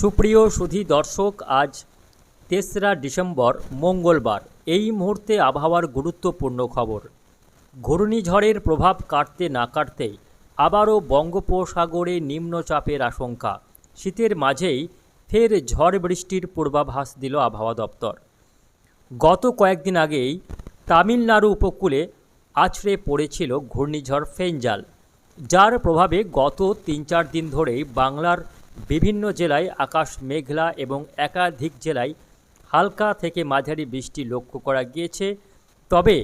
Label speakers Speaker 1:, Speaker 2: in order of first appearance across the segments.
Speaker 1: সুপ্রিয় সুধী দর্শক, আজ তেসরা ডিসেম্বর, মঙ্গলবার। এই মুহূর্তে আবহাওয়ার গুরুত্বপূর্ণ খবর। ঘূর্ণিঝড়ের প্রভাব কাটতে না কাটতেই আবারও বঙ্গোপসাগরে নিম্নচাপের আশঙ্কা। শীতের মাঝেই ফের ঝড় বৃষ্টির পূর্বাভাস দিল আবহাওয়া দপ্তর। গত কয়েকদিন আগেই তামিলনাড়ু উপকূলে আছড়ে পড়েছিল ঘূর্ণিঝড় ফেঞ্জাল, যার প্রভাবে গত তিন চার দিন ধরেই বাংলার বিভিন্ন জেলায় আকাশ মেঘলা এবং একাধিক জেলায় হালকা থেকে মাঝারি বৃষ্টি লক্ষ্য করা গিয়েছে। তবে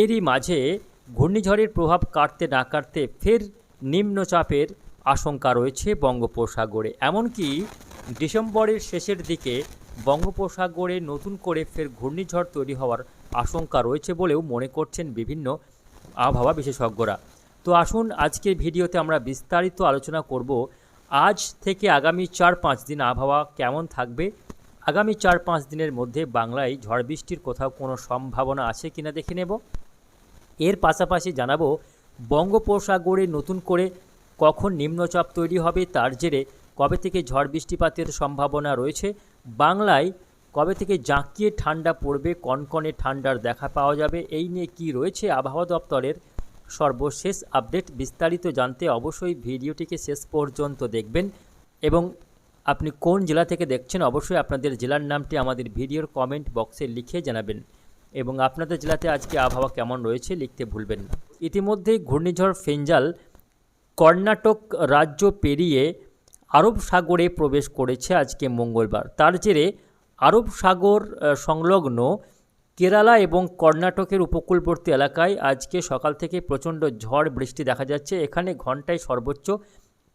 Speaker 1: এরই মাঝে ঘূর্ণিঝড়ের প্রভাব কাটতে না কাটতে ফের নিম্নচাপের আশঙ্কা রয়েছে বঙ্গোপসাগরে। এমনকি ডিসেম্বরের শেষের দিকে বঙ্গোপসাগরে নতুন করে ফের ঘূর্ণিঝড় তৈরি হওয়ার আশঙ্কা রয়েছে বলেও মনে করছেন বিভিন্ন আবহাওয়া বিশেষজ্ঞরা। তো আসুন আজকের ভিডিওতে আমরা বিস্তারিত আলোচনা করব আজ থেকে আগামী চার পাঁচ দিন আবহাওয়া কেমন থাকবে? আগামী চার পাঁচ দিনের মধ্যে বাংলায় ঝড় বৃষ্টির কোথাও কোনো সম্ভাবনা আছে কিনা দেখে নেব। এর পাশাপাশি জানাব, বঙ্গোপসাগরে নতুন করে কখন নিম্নচাপ তৈরি হবে তার জেরে কবে থেকে ঝড় বৃষ্টিপাতের সম্ভাবনা রয়েছে? বাংলায় কবে থেকে জাঁকিয়ে ঠান্ডা পড়বে, কনকনে ঠান্ডার দেখা পাওয়া যাবে? এই নিয়ে কি রয়েছে আবহাওয়া দপ্তরের সর্বশেষ আপডেট বিস্তারিত জানতে অবশ্যই ভিডিওটিকে শেষ পর্যন্ত দেখবেন এবং আপনি কোন জেলা থেকে দেখছেন অবশ্যই আপনাদের জেলার নামটি আমাদের ভিডিওর কমেন্ট বক্সে লিখে জানাবেন এবং আপনাদের জেলাতে আজকে আবহাওয়া কেমন রয়েছে লিখতে ভুলবেন ইতিমধ্যেই ঘূর্ণিঝড় ফেঞ্জাল কর্ণাটক রাজ্য পেরিয়ে আরব সাগরে প্রবেশ করেছে আজকে মঙ্গলবার। তার জেরে আরব সাগর সংলগ্ন কেরালা এবং কর্ণাটকের উপকূলবর্তী এলাকায় আজকে সকাল থেকে প্রচণ্ড ঝড় বৃষ্টি দেখা যাচ্ছে। এখানে ঘন্টায় সর্বোচ্চ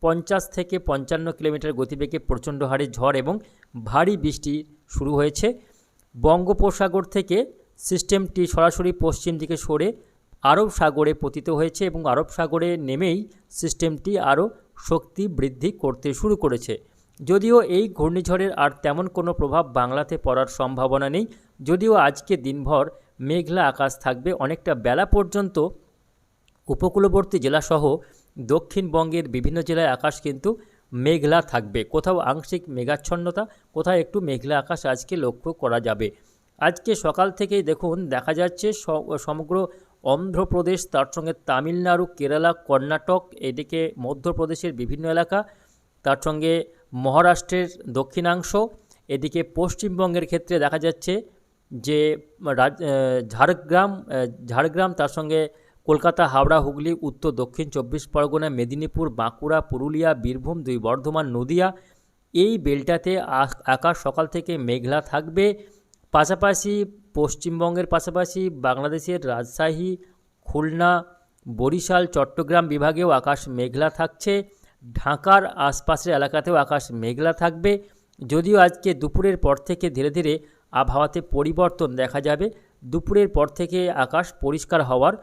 Speaker 1: পঞ্চাশ থেকে পঞ্চান্ন কিলোমিটার গতিবেগে প্রচণ্ড হারে ঝড় এবং ভারী বৃষ্টি শুরু হয়েছে। বঙ্গোপসাগর থেকে সিস্টেমটি সরাসরি পশ্চিম দিকে সরে আরব সাগরে পতিত হয়েছে এবং আরব সাগরে নেমেই সিস্টেমটি আরও শক্তি বৃদ্ধি করতে শুরু করেছে। যদিও এই ঘূর্ণিঝড়ের আর তেমন কোনো প্রভাব বাংলাতে পড়ার সম্ভাবনা নেই। যদিও আজকে দিনভর মেঘলা আকাশ থাকবে, অনেকটা বেলা পর্যন্ত উপকূলবর্তী জেলাসহ দক্ষিণবঙ্গের বিভিন্ন জেলায় আকাশ কিন্তু মেঘলা থাকবে। কোথাও আংশিক মেঘাচ্ছন্নতা, কোথাও একটু মেঘলা আকাশ আজকে লক্ষ্য করা যাবে। আজকে সকাল থেকেই দেখুন, দেখা যাচ্ছে সমগ্র অন্ধ্রপ্রদেশ, তার সঙ্গে তামিলনাড়ু, কেরালা, কর্ণাটক, এদিকে মধ্যপ্রদেশের বিভিন্ন এলাকা, তার সঙ্গে মহারাষ্ট্রের দক্ষিণাংশ, এদিকে পশ্চিমবঙ্গের ক্ষেত্রে দেখা যাচ্ছে যে ঝাড়গ্রাম ঝাড়গ্রাম, তার সঙ্গে কলকাতা, হাওড়া, হুগলি, উত্তর, দক্ষিণ চব্বিশ পরগনা, মেদিনীপুর, বাঁকুড়া, পুরুলিয়া, বীরভূম দুই বর্ধমান নদিয়া, এই বেলটাতে আকাশ সকাল থেকে মেঘলা থাকবে। পাশাপাশি পশ্চিমবঙ্গের পাশাপাশি বাংলাদেশের রাজশাহী, খুলনা, বরিশাল, চট্টগ্রাম বিভাগেও আকাশ মেঘলা থাকছে। ঢাকার আশপাশের এলাকাতেও আকাশ মেঘলা থাকবে। যদিও আজকে দুপুরের পর থেকে ধীরে ধীরে আবহাওয়াতে পরিবর্তন দেখা যাবে। দুপুরের পর থেকে আকাশ পরিষ্কার হওয়ার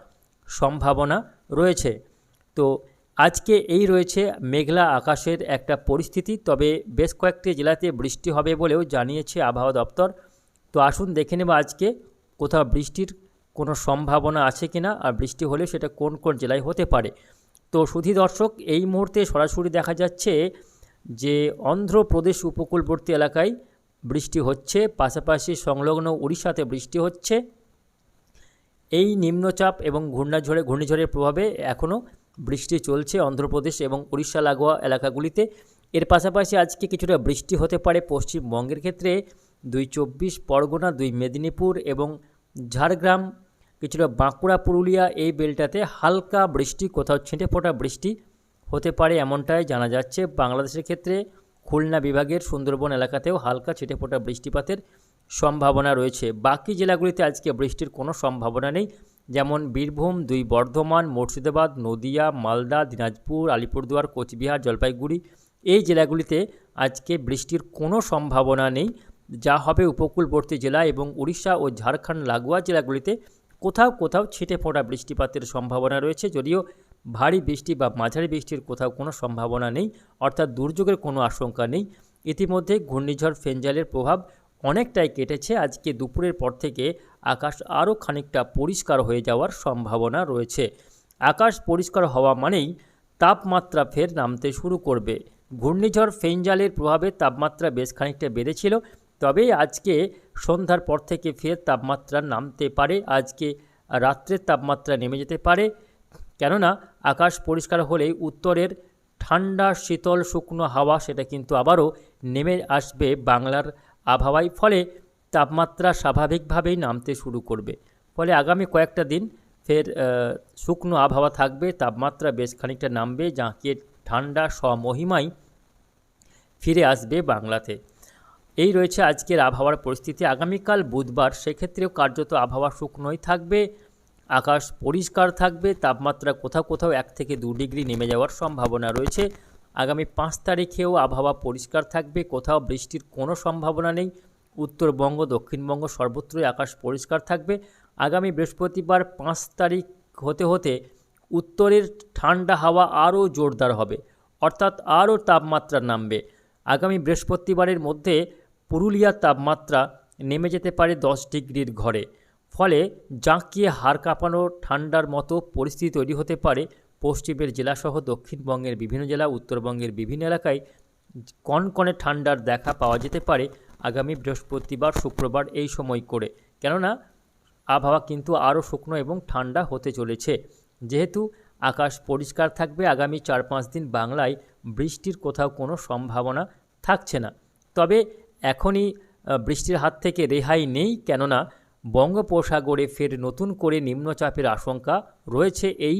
Speaker 1: সম্ভাবনা রয়েছে। তো আজকে এই রয়েছে মেঘলা আকাশের একটা পরিস্থিতি, তবে বেশ কয়েকটি জেলাতে বৃষ্টি হবে বলেও জানিয়েছে আবহাওয়া দপ্তর। তো আসুন দেখে নেব আজকে কোথাও বৃষ্টির কোনো সম্ভাবনা আছে কিনা আর বৃষ্টি হলে সেটা কোন কোন জেলায় হতে পারে। তো সুধী দর্শক, এই মুহূর্তে সরাসরি দেখা যাচ্ছে যে অন্ধ্রপ্রদেশ উপকূলবর্তী এলাকায় বৃষ্টি হচ্ছে, পাশাপাশি সংলগ্ন উড়িষ্যাতে বৃষ্টি হচ্ছে। এই নিম্নচাপ এবং ঘূর্ণাঝড়ে, ঘূর্ণিঝড়ের প্রভাবে এখনও বৃষ্টি চলছে অন্ধ্রপ্রদেশ এবং উড়িষ্যা লাগোয়া এলাকাগুলিতে। এর পাশাপাশি আজকে কিছুটা বৃষ্টি হতে পারে পশ্চিমবঙ্গের ক্ষেত্রে। দুই চব্বিশ, পরগনা, দুই মেদিনীপুর এবং ঝাড়গ্রাম, কিছুটা বাঁকুড়া, পুরুলিয়া এই বেলটাতে হালকা বৃষ্টি, কোথাও ছিটে ফোটা বৃষ্টি হতে পারে এমনটাই জানা যাচ্ছে। বাংলাদেশের ক্ষেত্রে খুলনা বিভাগের সুন্দরবন এলাকাতেও হালকা ছিটে ফোটা বৃষ্টিপাতের সম্ভাবনা রয়েছে। বাকি জেলাগুলিতে আজকে বৃষ্টির কোনো সম্ভাবনা নেই, যেমন বীরভূম, দুই বর্ধমান, মুর্শিদাবাদ, নদিয়া, মালদা, দিনাজপুর, আলিপুরদুয়ার, কোচবিহার, জলপাইগুড়ি। এই জেলাগুলিতে আজকে বৃষ্টির কোনো সম্ভাবনা নেই। যা হবে উপকূলবর্তী জেলা এবং উড়িষ্যা ও ঝাড়খণ্ড লাগোয়া জেলাগুলিতে কোথাও কোথাও ছিটে ফোটা বৃষ্টিপাতের সম্ভাবনা রয়েছে, যদিও ভারী বৃষ্টি বা মাঝারি বৃষ্টির কোথাও কোনো সম্ভাবনা নেই, অর্থাৎ দুর্যোগের কোনো আশঙ্কা নেই। ইতিমধ্যে ঘূর্ণিঝড় ফেঞ্জালের প্রভাব অনেকটাই কেটেছে। আজকে দুপুরের পর থেকে আকাশ আরও খানিকটা পরিষ্কার হয়ে যাওয়ার সম্ভাবনা রয়েছে। আকাশ পরিষ্কার হওয়া মানেই তাপমাত্রা ফের নামতে শুরু করবে। ঘূর্ণিঝড় ফেঞ্জালের প্রভাবে তাপমাত্রা বেশ খানিকটা বেড়েছিল তবে আজকে সন্ধ্যার পর থেকে ফের তাপমাত্রা নামতে পারে। আজকে রাত্রের তাপমাত্রা নেমে যেতে পারে। কেননা আকাশ পরিষ্কার হলেই উত্তরের ঠান্ডা, শীতল, শুকনো হাওয়া সেটা কিন্তু আবারও নেমে আসবে বাংলার আবহাওয়ায়। ফলে তাপমাত্রা স্বাভাবিকভাবেই নামতে শুরু করবে। ফলে আগামী কয়েকটা দিন ফের শুকনো আবহাওয়া থাকবে, তাপমাত্রা বেশ খানিকটা নামবে জাঁকিয়ে ঠান্ডা স্বমহিমায় ফিরে আসবে বাংলাতে। এই রয়েছে আজকের আবহাওয়ার পরিস্থিতি। আগামীকাল বুধবার সেক্ষেত্রেও কার্যত আবহাওয়া শুকনোই থাকবে। আকাশ পরিষ্কার থাকবে, তাপমাত্রা কোথাও কোথাও এক থেকে দু ডিগ্রি নেমে যাওয়ার সম্ভাবনা রয়েছে। আগামী পাঁচ তারিখেও আবহাওয়া পরিষ্কার থাকবে, কোথাও বৃষ্টির কোনো সম্ভাবনা নেই। উত্তরবঙ্গ দক্ষিণবঙ্গ সর্বত্রই আকাশ পরিষ্কার থাকবে। আগামী বৃহস্পতিবার পাঁচ তারিখ হতে হতে উত্তরের ঠান্ডা হাওয়া আরও জোরদার হবে, অর্থাৎ আরও তাপমাত্রা নামবে। আগামী বৃহস্পতিবারের মধ্যে পুরুলিয়ার তাপমাত্রা নেমে যেতে পারে দশ ডিগ্রির ঘরে। ফলে জাঁকিয়ে হাড় কাঁপানো ঠান্ডার মতো পরিস্থিতি তৈরি হতে পারে পশ্চিমের জেলাসহ দক্ষিণবঙ্গের বিভিন্ন জেলা, উত্তরবঙ্গের বিভিন্ন এলাকায়। কনকনে ঠান্ডার দেখা পাওয়া যেতে পারে আগামী বৃহস্পতিবার, শুক্রবার এই সময় করে। কেননা, আবহাওয়া কিন্তু আরও শুকনো এবং ঠান্ডা হতে চলেছে। যেহেতু আকাশ পরিষ্কার থাকবে আগামী চার পাঁচ দিন বাংলায়, বৃষ্টির কোথাও কোনো সম্ভাবনা থাকছে না। তবে এখনই বৃষ্টির হাত থেকে রেহাই নেই কেননা বঙ্গোপসাগরে ফের নতুন করে নিম্নচাপের আশঙ্কা রয়েছে এই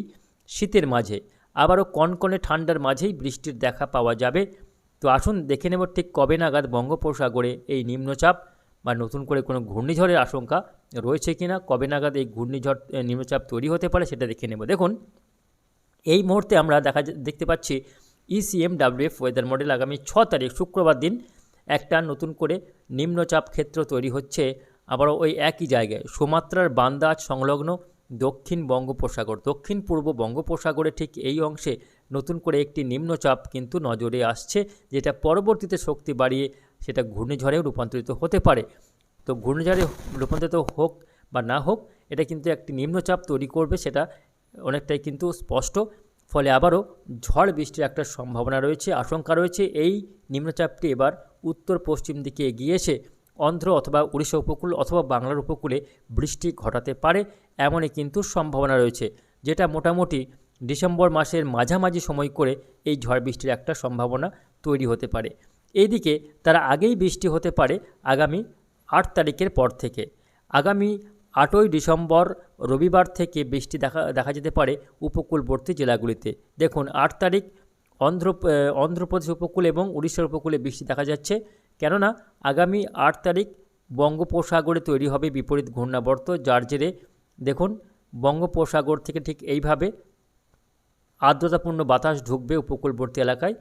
Speaker 1: শীতের মাঝে। আবারও কনকনে ঠান্ডার মাঝেই বৃষ্টির দেখা পাওয়া যাবে। তো আসুন দেখে নেব ঠিক কবে নাগাদ বঙ্গোপসাগরে এই নিম্নচাপ বা নতুন করে কোনো ঘূর্ণিঝড়ের আশঙ্কা রয়েছে কিনা, কবে নাগাদ এই ঘূর্ণিঝড় নিম্নচাপ তৈরি হতে পারে সেটা দেখে নেব। দেখুন, এই মুহূর্তে আমরা দেখা দেখতে পাচ্ছি E ECM WF weather model আগামী ছ তারিখ শুক্রবার দিন একটা নতুন করে নিম্নচাপ ক্ষেত্র তৈরি হচ্ছে আবারও ওই একই জায়গায়। সুমাত্রার বান্দাজ সংলগ্ন দক্ষিণ বঙ্গোপসাগর। দক্ষিণ পূর্ব বঙ্গোপসাগরে ঠিক এই অংশে নতুন করে একটি নিম্নচাপ কিন্তু নজরে আসছে, যেটা পরবর্তীতে শক্তি বাড়িয়ে সেটা ঘূর্ণিঝড়েও রূপান্তরিত হতে পারে। তো ঘূর্ণিঝড়ে রূপান্তরিত হোক বা না হোক, এটা কিন্তু একটি নিম্নচাপ তৈরি করবে, সেটা অনেকটাই কিন্তু স্পষ্ট। ফলে আবারও ঝড় বৃষ্টির একটা সম্ভাবনা রয়েছে, আশঙ্কা রয়েছে। এই নিম্নচাপটি এবার উত্তর পশ্চিম দিকে এগিয়েছে অন্ধ্র অথবা উড়িষ্যা উপকূল অথবা বাংলার উপকূলে বৃষ্টি ঘটাতে পারে, এমনই কিন্তু সম্ভাবনা রয়েছে, যেটা মোটামুটি ডিসেম্বর মাসের মাঝামাঝি সময় করে এই ঝড় বৃষ্টির একটা সম্ভাবনা তৈরি হতে পারে। এইদিকে তারা আগেই বৃষ্টি হতে পারে আগামী আট তারিখের পর থেকে। আগামী আটই ডিসেম্বর রবিবার থেকে বৃষ্টি দেখা দেখা যেতে পারে উপকূলবর্তী জেলাগুলিতে। দেখুন, আট তারিখ অন্ধ্র অন্ধ্রপ্রদেশ উপকূল এবং উড়িষ্যার উপকূলে বৃষ্টি দেখা যাচ্ছে। কেননা আগামী আট তারিখ বঙ্গোপসাগরে তৈরি হবে বিপরীত ঘূর্ণাবর্ত, যার জেরে দেখুন বঙ্গোপসাগর থেকে ঠিক এইভাবে আর্দ্রতাপূর্ণ বাতাস ঢুকবে উপকূলবর্তী এলাকায়।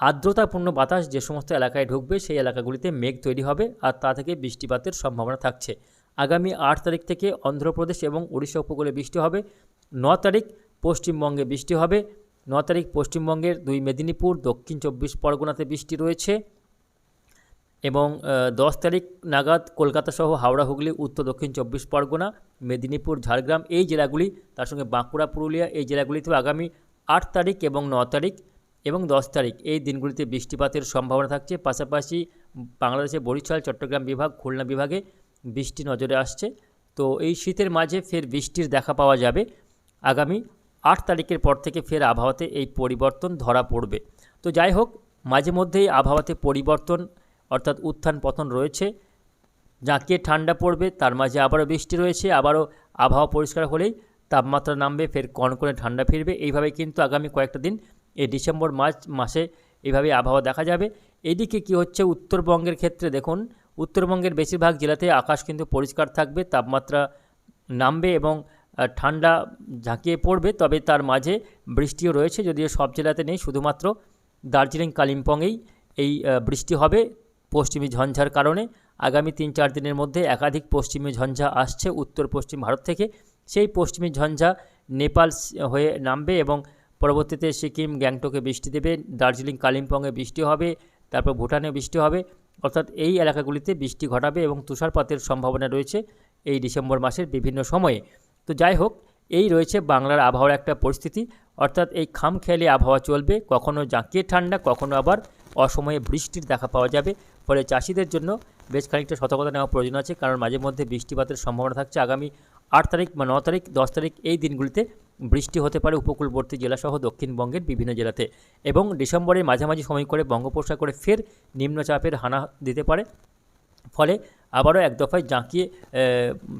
Speaker 1: আর্দ্রতাপূর্ণ বাতাস যে সমস্ত এলাকায় ঢুকবে সেই এলাকাগুলিতে মেঘ তৈরি হবে আর তা থেকে বৃষ্টিপাতের সম্ভাবনা থাকছে। আগামী আট তারিখ থেকে অন্ধ্রপ্রদেশ এবং উড়িষ্যা উপকূলে বৃষ্টি হবে। ন তারিখ পশ্চিমবঙ্গে বৃষ্টি হবে। ন তারিখ পশ্চিমবঙ্গের দুই মেদিনীপুর, দক্ষিণ চব্বিশ পরগনাতে বৃষ্টি রয়েছে। এবং দশ তারিখ নাগাদ কলকাতা সহ হাওড়া, হুগলি, উত্তর, দক্ষিণ চব্বিশ পরগনা, মেদিনীপুর, ঝাড়গ্রাম এই জেলাগুলি, তার সঙ্গে বাঁকুড়া, পুরুলিয়া এই জেলাগুলিতেও আগামী আট তারিখ এবং ন তারিখ এবং দশ তারিখ এই দিনগুলিতে বৃষ্টিপাতের সম্ভাবনা থাকছে। পাশাপাশি বাংলাদেশের বরিশাল, চট্টগ্রাম বিভাগ, খুলনা বিভাগে বৃষ্টি নজরে আসছে। তো এই শীতের মাঝে ফের বৃষ্টির দেখা পাওয়া যাবে। আগামী আট তারিখের পর থেকে ফের আবহাওয়াতে এই পরিবর্তন ধরা পড়বে। তো যাই হোক, মাঝে মধ্যেই আবহাওয়াতে পরিবর্তন অর্থাৎ উত্থান পতন রয়েছে। জাঁকিয়ে ঠান্ডা পড়বে, তার মাঝে আবারও বৃষ্টি রয়েছে, আবারও আবহাওয়া পরিষ্কার হলেই তাপমাত্রা নামবে, ফের কনকনে ঠান্ডা ফিরবে। এইভাবে কিন্তু আগামী কয়েকটা দিন, এই ডিসেম্বর মাস মাসে এইভাবে আবহাওয়া দেখা যাবে। এদিকে কি হচ্ছে, উত্তরবঙ্গের ক্ষেত্রে দেখুন, উত্তরবঙ্গের বেশিরভাগ জেলাতে আকাশ কিন্তু পরিষ্কার থাকবে, তাপমাত্রা নামবে এবং ঠান্ডা ঝাঁকিয়ে পড়বে, তবে তার মাঝে বৃষ্টিও রয়েছে, যদিও সব জেলাতে নেই, শুধুমাত্র দার্জিলিং, কালিম্পংয়েই এই বৃষ্টি হবে। পশ্চিমী ঝঞ্ঝার কারণে আগামী তিন চার দিনের মধ্যে একাধিক পশ্চিমী ঝঞ্ঝা আসছে। উত্তর পশ্চিম ভারত থেকে সেই পশ্চিমী ঝঞ্ঝা নেপাল হয়ে নামবে এবং পরবর্তীতে সিকিম, গ্যাংটকে বৃষ্টি দেবে, দার্জিলিং, কালিম্পংয়ে বৃষ্টি হবে, তারপর ভুটানে বৃষ্টি হবে। অর্থাৎ এই এলাকাগুলিতে বৃষ্টি ঘটাবে এবং তুষারপাতের সম্ভাবনা রয়েছে এই ডিসেম্বর মাসের বিভিন্ন সময়ে। তো যাই হোক, এই রয়েছে বাংলার আবহাওয়ার একটা পরিস্থিতি। অর্থাৎ এই খামখেয়ালি আবহাওয়া চলবে, কখনো জাঁকিয়ে ঠান্ডা, কখনো আবার অসময়ে বৃষ্টির দেখা পাওয়া যাবে। ফলে চাষিদের জন্য বেশ খানিকটা সতর্কতা নেওয়া প্রয়োজন আছে, কারণ মাঝে মধ্যে বৃষ্টিপাতের সম্ভাবনা থাকছে। আগামী আট তারিখ বা ন তারিখ, দশ তারিখ এই দিনগুলিতে বৃষ্টি হতে পারে উপকূলবর্তী জেলাসহ দক্ষিণবঙ্গের বিভিন্ন জেলাতে এবং ডিসেম্বরের মাঝামাঝি সময় করে বঙ্গোপসাগরে ফের নিম্নচাপের হানা দিতে পারে। ফলে আবারও এক দফায় জাঁকিয়ে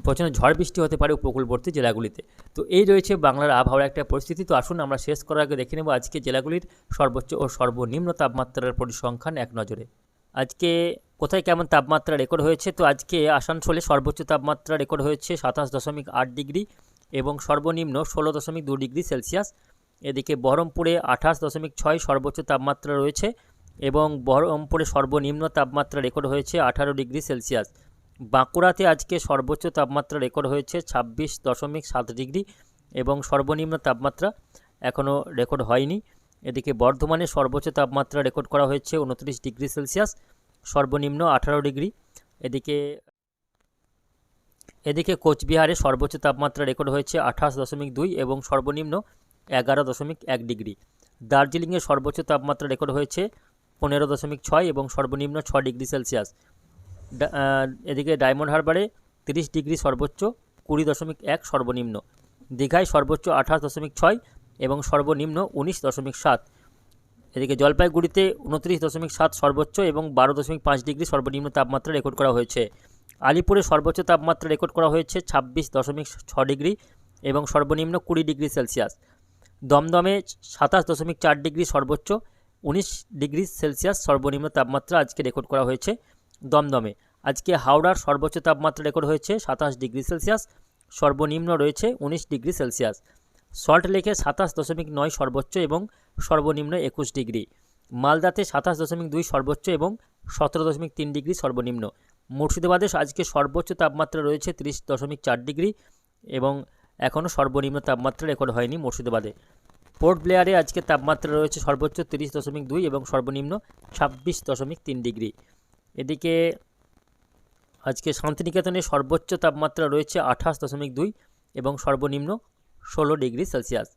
Speaker 1: প্রচণ্ড ঝড় বৃষ্টি হতে পারে উপকূলবর্তী জেলাগুলিতে। তো এই রয়েছে বাংলার আবহাওয়ার একটা পরিস্থিতি। তো আসুন আমরা শেষ করার আগে দেখে নেব আজকে জেলাগুলির সর্বোচ্চ ও সর্বনিম্ন তাপমাত্রার পরিসংখ্যান এক নজরে। আজকে কোথায় কেমন তাপমাত্রা রেকর্ড হয়েছে? তো আজকে আসানসোলে সর্বোচ্চ তাপমাত্রা রেকর্ড হয়েছে সাতাশ দশমিক আট ডিগ্রি এবং সর্বনিম্ন ষোলো দশমিক দু ডিগ্রি সেলসিয়াস। এদিকে বহরমপুরে আঠাশ দশমিক ছয় সর্বোচ্চ তাপমাত্রা রয়েছে এবং বহরমপুরে সর্বনিম্ন তাপমাত্রা রেকর্ড হয়েছে আঠারো ডিগ্রি সেলসিয়াস। বাঁকুড়াতে আজকে সর্বোচ্চ তাপমাত্রা রেকর্ড হয়েছে ছাব্বিশ দশমিক সাত ডিগ্রি এবং সর্বনিম্ন তাপমাত্রা এখনও রেকর্ড হয়নি। এদিকে বর্ধমানে সর্বোচ্চ তাপমাত্রা রেকর্ড করা হয়েছে উনত্রিশ ডিগ্রি সেলসিয়াস, সর্বনিম্ন আঠারো ডিগ্রি। এদিকে এদিকে কোচবিহারে সর্বোচ্চ তাপমাত্রা রেকর্ড হয়েছে আঠাশ দশমিক দুই এবং সর্বনিম্ন এগারো দশমিক এক ডিগ্রি। দার্জিলিংয়ে সর্বোচ্চ তাপমাত্রা রেকর্ড হয়েছে পনেরো দশমিক ছয় এবং সর্বনিম্ন ছ ডিগ্রি সেলসিয়াস। এদিকে ডায়মন্ড হারবারে তিরিশ ডিগ্রি সর্বোচ্চ, কুড়ি দশমিক এক সর্বনিম্ন। দীঘায় সর্বোচ্চ আঠাশ দশমিক ছয় এবং সর্বনিম্ন উনিশ দশমিক সাত। এদিকে জলপাইগুড়িতে উনত্রিশ দশমিক সাত সর্বোচ্চ এবং বারো দশমিক পাঁচ ডিগ্রি সর্বনিম্ন তাপমাত্রা রেকর্ড করা হয়েছে। আলিপুরে সর্বোচ্চ তাপমাত্রা রেকর্ড করা হয়েছে ছাব্বিশ দশমিক ছ ডিগ্রি এবং সর্বনিম্ন কুড়ি ডিগ্রি সেলসিয়াস। দমদমে সাতাশ দশমিক চার ডিগ্রি সর্বোচ্চ, উনিশ ডিগ্রি সেলসিয়াস সর্বনিম্ন তাপমাত্রা আজকে রেকর্ড করা হয়েছে দমদমে। আজকে হাওড়ার সর্বোচ্চ তাপমাত্রা রেকর্ড হয়েছে সাতাশ ডিগ্রি সেলসিয়াস, সর্বনিম্ন রয়েছে উনিশ ডিগ্রি সেলসিয়াস। সল্ট লেকে সাতাশ দশমিক নয় সর্বোচ্চ এবং সর্বনিম্ন একুশ ডিগ্রি। মালদাতে সাতাশ দশমিক দুই সর্বোচ্চ এবং সতেরো দশমিক তিন ডিগ্রি সর্বনিম্ন। মুর্শিদাবাদে আজকে সর্বোচ্চ তাপমাত্রা রয়েছে তিরিশ দশমিক চার ডিগ্রি এবং এখনও সর্বনিম্ন তাপমাত্রা রেকর্ড হয়নি মুর্শিদাবাদে। পোর্ট ব্লেয়ারে আজকে তাপমাত্রা রয়েছে সর্বোচ্চ তিরিশ দশমিক দুই এবং সর্বনিম্ন ছাব্বিশ দশমিক তিন ডিগ্রি। এদিকে আজকে শান্তিনিকেতনে সর্বোচ্চ তাপমাত্রা রয়েছে আঠাশ দশমিক দুই এবং সর্বনিম্ন ষোলো ডিগ্রি সেলসিয়াস।